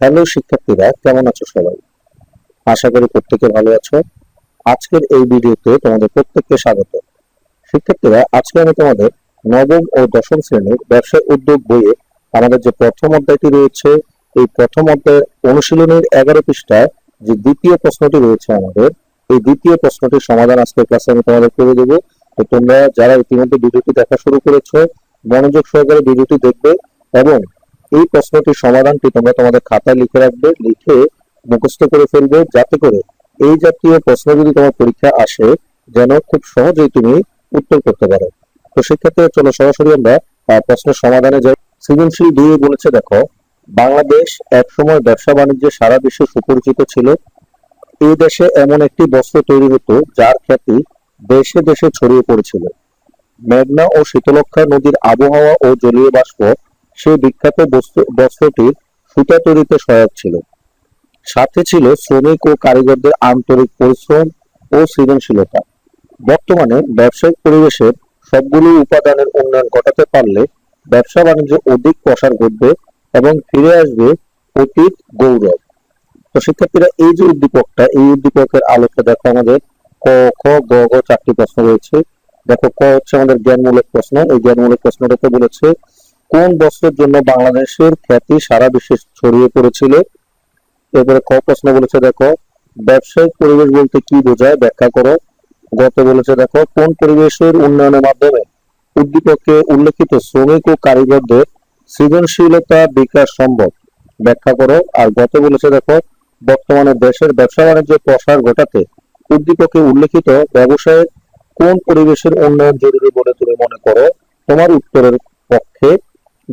Hello শিক্ষার্থীরা, কেমন আছো সবাই? আশা করি প্রত্যেকে ভালো আছো। আজকের এই ভিডিওতে তোমাদের প্রত্যেককে স্বাগত। শিক্ষার্থীরা, আজকে আমি তোমাদের নবম ও দশম শ্রেণির ব্যবসায় উদ্যোগ বইয়ে আমাদের যে প্রথম অধ্যায়টি রয়েছে, এই প্রথম অধ্যায়ের অনুশীলনের এগারো পৃষ্ঠায় যে দ্বিতীয় প্রশ্নটি রয়েছে আমাদের, এই দ্বিতীয় প্রশ্নটির সমাধান আজকে ক্লাসে আমি তোমাদের করে দেবো। তো তোমরা যারা ইতিমধ্যে ভিডিওটি দেখা শুরু করেছ, মনোযোগ সহকারে ভিডিওটি দেখবে এবং এই প্রশ্নটির সমাধানটি তোমরা তোমাদের খাতায় লিখে রাখবে, লিখে মুখস্থ করে ফেলবে, যাতে করে এই জাতীয় প্রশ্ন যদি তোমার পরীক্ষা আসে, যেন খুব সহজেই তুমি উত্তর করতে পারো। তো সেক্ষেত্রে চলো সরাসরি আমরা প্রশ্নের সমাধানে যাই। সৃজনশীল দুই বলেছে দেখো, বাংলাদেশ একসময় ব্যবসা বাণিজ্যে সারা বিশ্বে সুপরিচিত ছিল। এই দেশে এমন একটি বস্ত্র তৈরি হতো, যার খ্যাতি দেশে দেশে ছড়িয়ে পড়েছিল। মেঘনা ও শীতলক্ষা নদীর আবহাওয়া ও জলীয় বাষ্প সেই বিখ্যাত বস্ত্রটির সুতা তৈরিতে সহায়ক ছিল। সাথে ছিল শ্রমিক ও কারিগরদের আন্তরিক পরিশ্রম ও সৃজনশীলতা। বর্তমানে ব্যবসায়িক পরিবেশের সবগুলো উপাদানের উন্নয়ন ঘটাতে পারলে ব্যবসা বাণিজ্য অধিক প্রসার ঘটবে এবং ফিরে আসবে অতীত গৌরব। তো শিক্ষার্থীরা, এই যে উদ্দীপকটা, এই উদ্দীপকের আলোকে দেখো আমাদের ক, খ, গ চারটি প্রশ্ন রয়েছে। দেখো, ক হচ্ছে আমাদের জ্ঞানমূলক প্রশ্ন। এই জ্ঞানমূলক প্রশ্নটাতে বলেছে কোন বস্ত্রের জন্য বাংলাদেশের খ্যাতি সারা বিশ্বে ছড়িয়ে পড়েছিল? এরপরে ক প্রশ্ন বলেছে, দেখো, ব্যবসায়িক পরিবেশ বলতে কি বোঝায়? ব্যাখ্যা করো। গত বলেছে, দেখো, কোন পরিবেশের উন্নয়নের মাধ্যমে উদ্দীপকে উল্লেখিত শ্রমিক ও কারিগরদের সৃজনশীলতা বিকাশ সম্ভব? ব্যাখ্যা করো। আর গত বলেছে, দেখো, বর্তমানে দেশের ব্যবসা বাণিজ্য প্রসার ঘটাতে উদ্দীপকে উল্লেখিত ব্যবসায়ের কোন পরিবেশের উন্নয়ন জরুরি বলে তুমি মনে করো? তোমার উত্তরের পক্ষে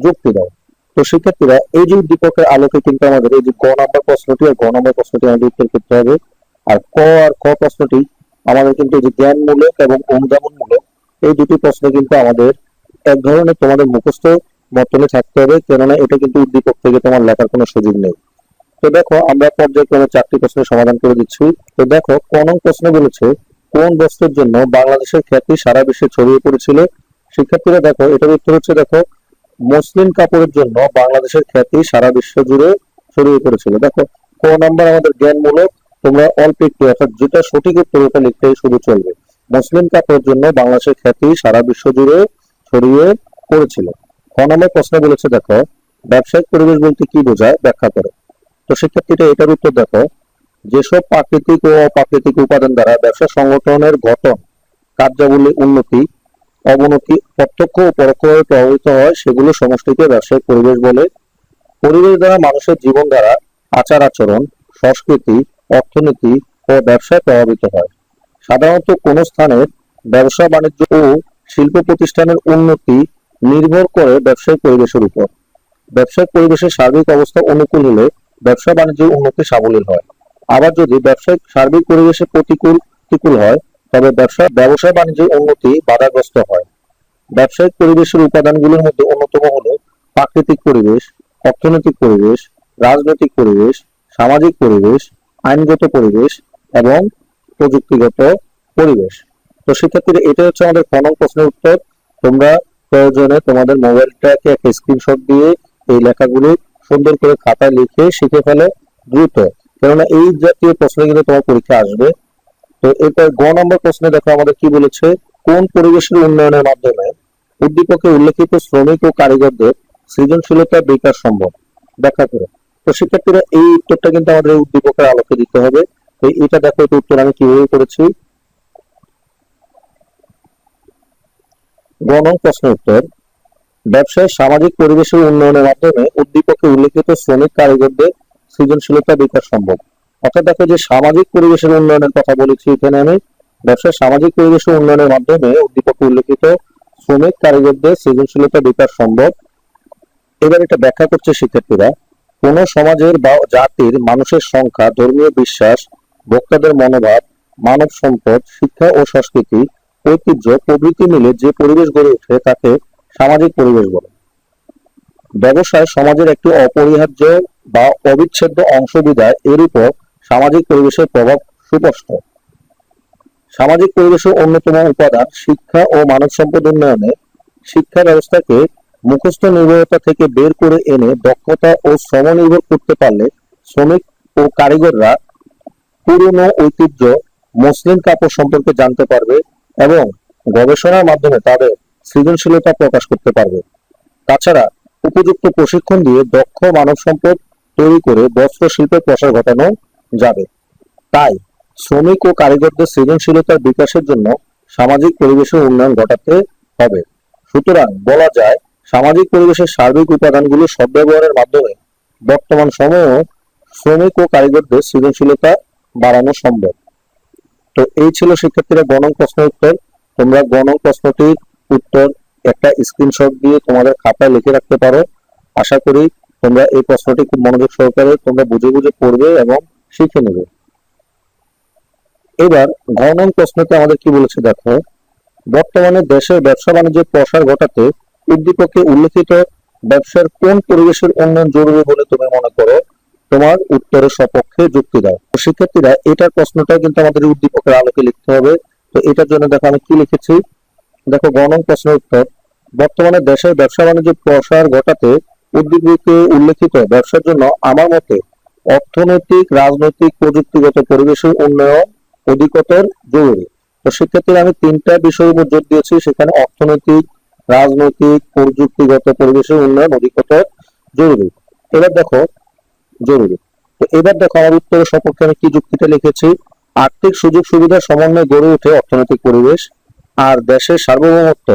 যুক্তি দাও তো শিক্ষার্থীরা এই যে উদ্দীপকের আলোকে কিন্তু আমাদের এই যে গ নম্বর প্রশ্নটি আর গ নম্বর প্রশ্নটি আমাদের উত্তর করতে হবে। আর ক আর খ প্রশ্নটি আমাদের কিন্তু এই যে জ্ঞানমূলক এবং অনুধাবনমূলক এই দুটি প্রশ্ন কিন্তু আমাদের এক ধরনের তোমাদের মুখস্থ মতনে থাকতে হবে, কেননা এটা কিন্তু উদ্দীপক থেকে তোমার লেখার কোনো সুযোগ নেই। তো দেখো, আমরা পর্যায়ক্রমে চারটি প্রশ্নের সমাধান করে দিচ্ছি। তো দেখো কোন প্রশ্ন বলেছে, কোন বস্ত্রের জন্য বাংলাদেশের খ্যাতি সারা বিশ্বে ছড়িয়ে পড়েছিল? শিক্ষার্থীরা দেখো, এটার উত্তর হচ্ছে দেখো মসলিন কাপড়ের জন্য বাংলাদেশের খ্যাতি সারা বিশ্ব জুড়ে ছড়িয়ে পড়েছিল। দেখো, ক নাম্বার আমাদের জ্ঞানমূলক, তোমরা অল্প একটু অর্থাৎ যেটা সঠিক উত্তর ওটা লিখতেই শুধু চলবে। মুসলিম কাপড়ের জন্য বাংলাদেশের খ্যাতি সারা বিশ্ব জুড়ে ছড়িয়ে পড়েছিল। ক নম্বর প্রশ্ন বলেছে, দেখো, ব্যবসায়িক পরিবেশ বলতে কি বোঝায়? ব্যাখ্যা করো। তো শিক্ষার্থীরা এটার উত্তর দেখো, যেসব প্রাকৃতিক ও অপ্রাকৃতিক উপাদান দ্বারা ব্যবসা সংগঠনের গঠন, কার্যাবলী, উন্নতি অবনতি, প্রত্যক্ষ ও পরোক্ষভাবে প্রভাবিত হয় সেগুলো সমষ্টিকে ব্যবসায়িক পরিবেশ বলে। পরিবেশ দ্বারা মানুষের জীবন দ্বারা আচার আচরণ, সংস্কৃতি, অর্থনীতি ও ব্যবসায় প্রভাবিত হয়। সাধারণত কোন স্থানের ব্যবসা বাণিজ্য ও শিল্প প্রতিষ্ঠানের উন্নতি নির্ভর করে ব্যবসায়িক পরিবেশের উপর। ব্যবসায়িক পরিবেশের সার্বিক অবস্থা অনুকূল হলে ব্যবসা বাণিজ্যের উন্নতি সাবলীল হয়। আবার যদি ব্যবসায়িক সার্বিক পরিবেশে প্রতিকূল প্রতিকূল হয় তবে ব্যবসা ব্যবসা বাণিজ্যের উন্নতি বাধাগ্রস্ত হয়। ব্যবসায়িক পরিবেশের উপাদানগুলোর মধ্যে অন্যতম হল প্রাকৃতিক পরিবেশ, অর্থনৈতিক পরিবেশ, রাজনৈতিক পরিবেশ, সামাজিক পরিবেশ, আইনগত পরিবেশ এবং প্রযুক্তিগত পরিবেশ। তো শিক্ষার্থীরা এটা হচ্ছে আমাদের ক প্রশ্নের উত্তর। তোমরা প্রয়োজনে তোমাদের মোবাইলটাকে একটা স্ক্রিনশট দিয়ে এই লেখাগুলো সুন্দর করে খাতায় লিখে শিখে ফেলে দ্রুত। কেননা এই জাতীয় প্রশ্ন কিন্তু তোমার পরীক্ষা আসবে। তো এরপর গ নম্বর প্রশ্নে দেখো আমাদের কি বলেছে, কোন পরিবেশের উন্নয়নের মাধ্যমে উদ্দীপকে উল্লেখিত শ্রমিক ও কারিগরদের সৃজনশীলতা বিকাশ সম্ভব? ব্যাখ্যা করো। তো শিক্ষার্থীরা এই উত্তরটা কিন্তু আমাদের উদ্দীপকের আলোকে দিতে হবে। তো এটা দেখো, এটা উত্তর আমি কীভাবে করেছি গ নং প্রশ্নের উত্তর, ব্যবসায় সামাজিক পরিবেশের উন্নয়নের মাধ্যমে উদ্দীপকে উল্লেখিত শ্রমিক কারিগরদের সৃজনশীলতা বিকাশ সম্ভব। অর্থাৎ দেখো যে সামাজিক পরিবেশের উন্নয়নের কথা বলেছি এখানে আমি। ব্যবসায় সামাজিক পরিবেশের উন্নয়নের মাধ্যমে উদ্দীপক উল্লেখিত শ্রমিক কারিগরদের সৃজনশীলতা বিকাশ সম্ভব। এবার এটা ব্যাখ্যা করছে শিক্ষার্থীরা। কোন সমাজের বা জাতির মানুষের সংখ্যা, ধর্মীয় বিশ্বাস ভোক্তাদের মনোভাব, মানব সম্পদ, শিক্ষা ও সংস্কৃতি, ঐতিহ্য, প্রভৃতি মিলে যে পরিবেশ গড়ে ওঠে তাকে সামাজিক পরিবেশ বলে। ব্যবসায় সমাজের একটি অপরিহার্য বা অবিচ্ছেদ্য অংশ বিদায় এর উপর সামাজিক পরিবেশের প্রভাব সুস্পষ্ট। সামাজিক পরিবেশের অন্যতম উপাদান শিক্ষা ও মানব সম্পদ উন্নয়নে শিক্ষা ব্যবস্থাকে মুখস্থ নির্ভরতা থেকে বের করে এনে দক্ষতা ও শ্রম নির্ভর করতে পারলে শ্রমিক ও কারিগররা পুরনো ঐতিহ্য মসলিন কাপড় সম্পর্কে জানতে পারবে এবং গবেষণার মাধ্যমে তাদের সৃজনশীলতা প্রকাশ করতে পারবে। তাছাড়া উপযুক্ত প্রশিক্ষণ দিয়ে দক্ষ মানব সম্পদ তৈরি করে বস্ত্র শিল্পের প্রসার ঘটানো যাবে। তাই শ্রমিক ও কারিগরদের সৃজনশীলতার বিকাশের জন্য সামাজিক পরিবেশের উন্নয়ন ঘটাতে হবে। সুতরাং বলা যায়, সামাজিক পরিবেশের সার্বিক উপাদানগুলো সদ্ব্যবহারের মাধ্যমে বর্তমান সময়েও শ্রমিক ও কারিগরদের সৃজনশীলতা বাড়ানো সম্ভব। তো এই ছিল শিক্ষার্থীরা গণন প্রশ্নের উত্তর। তোমরা গণন প্রশ্নটির উত্তর একটা স্ক্রিনশট দিয়ে তোমাদের খাতায় লিখে রাখতে পারো। আশা করি তোমরা এই প্রশ্নটি খুব মনোযোগ সহকারে তোমরা বুঝে বুঝে পড়বে এবং শিখে নেবে। এবার গণন প্রশ্নতে আমাদের কি বলেছে দেখো, বর্তমানে দেশের ব্যবসা বাণিজ্যের প্রসার ঘটাতে উদ্দীপকে উল্লেখিত ব্যবসার কোন পরিবেশের উন্নয়ন জরুরি বলে তুমি মনে করো? তোমার উত্তরের সপক্ষে যুক্তি দাও। শিক্ষার্থীরা, এটার প্রশ্নটা কিন্তু আমাদের উদ্দীপকের আলোকে লিখতে হবে। তো এটার জন্য দেখো আমি কি লিখেছি? দেখো গণন প্রশ্নের উত্তর, বর্তমানে দেশের ব্যবসা বাণিজ্য প্রসার ঘটাতে উদ্দীপকে উল্লেখিত ব্যবসার জন্য আমার মতে অর্থনৈতিক, রাজনৈতিক, প্রযুক্তিগত পরিবেশের উন্নয়ন অধিকতর জরুরি। তো শিক্ষার্থীরা আমি তিনটা বিষয়ের উপর জোর দিয়েছি, সেখানে অর্থনৈতিক, রাজনৈতিক, প্রযুক্তিগত পরিবেশের উন্নয়ন অধিকতর জরুরি। এবার দেখো, জরুরি। তো এবার দেখো, আমার উত্তরের সপক্ষে আমি কি যুক্তিটা লিখেছি? আর্থিক সুযোগ সুবিধা সমন্বয়ে গড়ে ওঠে অর্থনৈতিক পরিবেশ আর দেশের সার্বভৌমত্ব,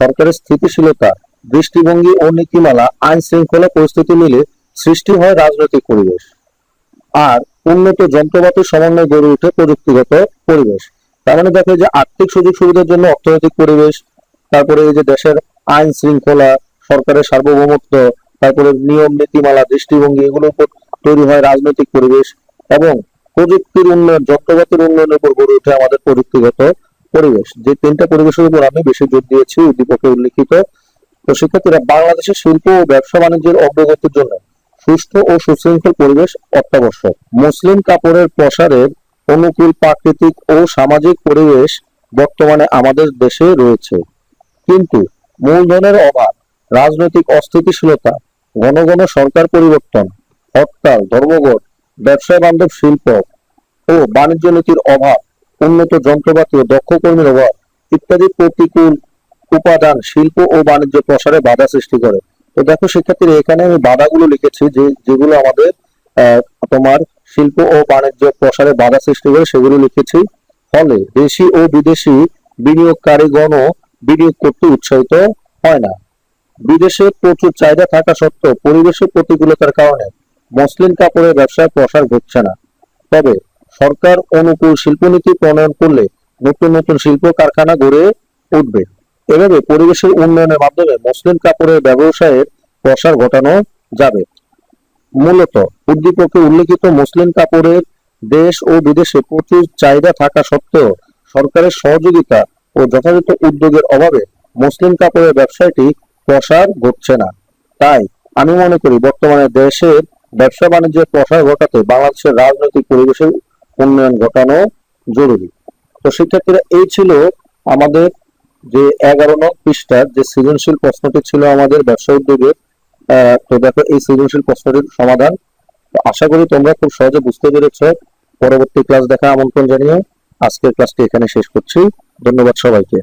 সরকারের স্থিতিশীলতা, দৃষ্টিভঙ্গি ও নীতিমালা আইন শৃঙ্খলা পরিস্থিতি মিলে সৃষ্টি হয় রাজনৈতিক পরিবেশ। আর উন্নত যন্ত্রপাতির সমন্বয়ে গড়ে ওঠে প্রযুক্তিগত পরিবেশ। তার মানে দেখো যে আর্থিক সুযোগ সুবিধার জন্য অর্থনৈতিক পরিবেশ, তারপরে এই যে দেশের আইন শৃঙ্খলা, সরকারের সার্বভৌমত্ব, তারপরে নিয়ম, নীতিমালা, দৃষ্টিভঙ্গি, এগুলোর উপর তৈরি হয় রাজনৈতিক পরিবেশ এবং প্রযুক্তির উন্নয়ন, যন্ত্রপাতির উন্নয়নের উপর গড়ে ওঠে আমাদের প্রযুক্তিগত পরিবেশ। যে তিনটা পরিবেশের উপর আমি বেশি জোর দিয়েছি, উদ্দীপকে উল্লিখিত। তো শিক্ষার্থীরা বাংলাদেশের শিল্প ও ব্যবসা বাণিজ্যের অগ্রগতির জন্য সুস্থ ও সুশৃঙ্খল পরিবেশ অত্যাবশ্যক। মুসলিম কাপড়ের প্রসারের অনুকূল প্রাকৃতিক ও সামাজিক পরিবেশ বর্তমানে আমাদের দেশে রয়েছে। কিন্তু মূলধনের অভাব, রাজনৈতিক অস্থিতিশীলতা, ঘন ঘন সরকার পরিবর্তন, হরতাল, ধর্মঘট, ব্যবসায় বান্ধব শিল্প ও বাণিজ্য নীতির অভাব, উন্নত যন্ত্রপাতি ও দক্ষ কর্মীর অভাব ইত্যাদি প্রতিকূল উপাদান শিল্প ও বাণিজ্য প্রসারে বাধা সৃষ্টি করে। তো দেখো শিক্ষার্থীরা এখানে আমি বাধাগুলো লিখেছি যে, যেগুলো আমাদের তোমার শিল্প ও বাণিজ্য প্রসারে বাধা সৃষ্টি করে, সেগুলো লিখেছি। ফলে দেশি ও বিদেশি বিনিয়োগকারীগণও বিনিয়োগ করতে উৎসাহিত হয় না। বিদেশে প্রচুর চাহিদা থাকা সত্ত্বেও পরিবেশের প্রতিকূলতার কারণে মসলিন কাপড়ের ব্যবসায় প্রসার ঘটছে না। তবে সরকার অনুকূল শিল্পনীতি প্রণয়ন করলে নতুন নতুন শিল্প কারখানা গড়ে উঠবে। এভাবে পরিবেশের উন্নয়নের মাধ্যমে মসলিন কাপড়ের ব্যবসায়ের প্রসার ঘটানো যাবে। মূলত উদ্দীপকে উল্লেখিত মুসলিম কাপড়ের দেশ ও বিদেশে প্রচুর চাহিদা থাকা সত্ত্বেও সরকারের সহযোগিতা ও যথাযথ উদ্যোগের অভাবে মুসলিম কাপড়ের ব্যবসায়টি প্রসার ঘটছে না। তাই আমি মনে করি বর্তমানে দেশের ব্যবসা বাণিজ্যের প্রসার ঘটাতে বাংলাদেশের রাজনৈতিক পরিবেশের উন্নয়ন ঘটানো জরুরি। তো শিক্ষার্থীরা এই ছিল আমাদের যে এগারো নং পৃষ্ঠার যে সৃজনশীল প্রশ্নটি ছিল আমাদের ব্যবসা উদ্যোগের তো দেখো এই সৃজনশীল প্রশ্নটির সমাধান। আশা করি তোমরা খুব সহজে বুঝতে পেরেছ। পরবর্তী ক্লাস দেখা আমন্ত্রণ জানিয়ে আজকের ক্লাসটি এখানে শেষ করছি। ধন্যবাদ সবাইকে।